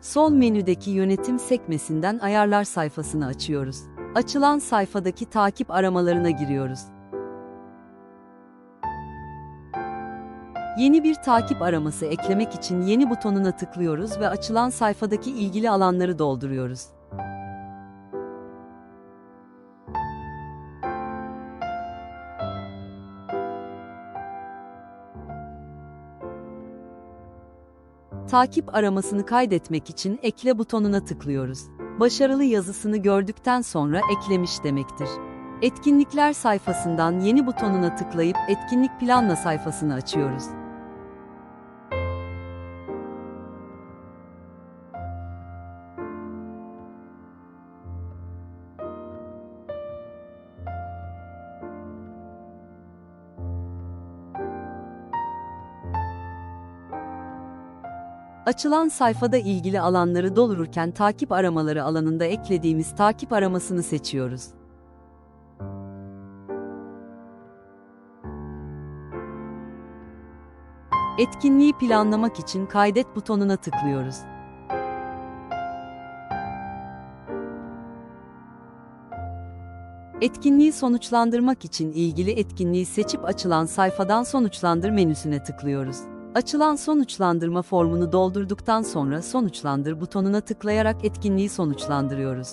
Sol menüdeki yönetim sekmesinden ayarlar sayfasını açıyoruz. Açılan sayfadaki takip aramalarına giriyoruz. Yeni bir takip araması eklemek için yeni butonuna tıklıyoruz ve açılan sayfadaki ilgili alanları dolduruyoruz. Takip aramasını kaydetmek için ekle butonuna tıklıyoruz. Başarılı yazısını gördükten sonra eklemiş demektir. Etkinlikler sayfasından yeni butonuna tıklayıp etkinlik planla sayfasını açıyoruz. Açılan sayfada ilgili alanları doldururken takip aramaları alanında eklediğimiz takip aramasını seçiyoruz. Etkinliği planlamak için kaydet butonuna tıklıyoruz. Etkinliği sonuçlandırmak için ilgili etkinliği seçip açılan sayfadan sonuçlandır menüsüne tıklıyoruz. Açılan sonuçlandırma formunu doldurduktan sonra sonuçlandır butonuna tıklayarak etkinliği sonuçlandırıyoruz.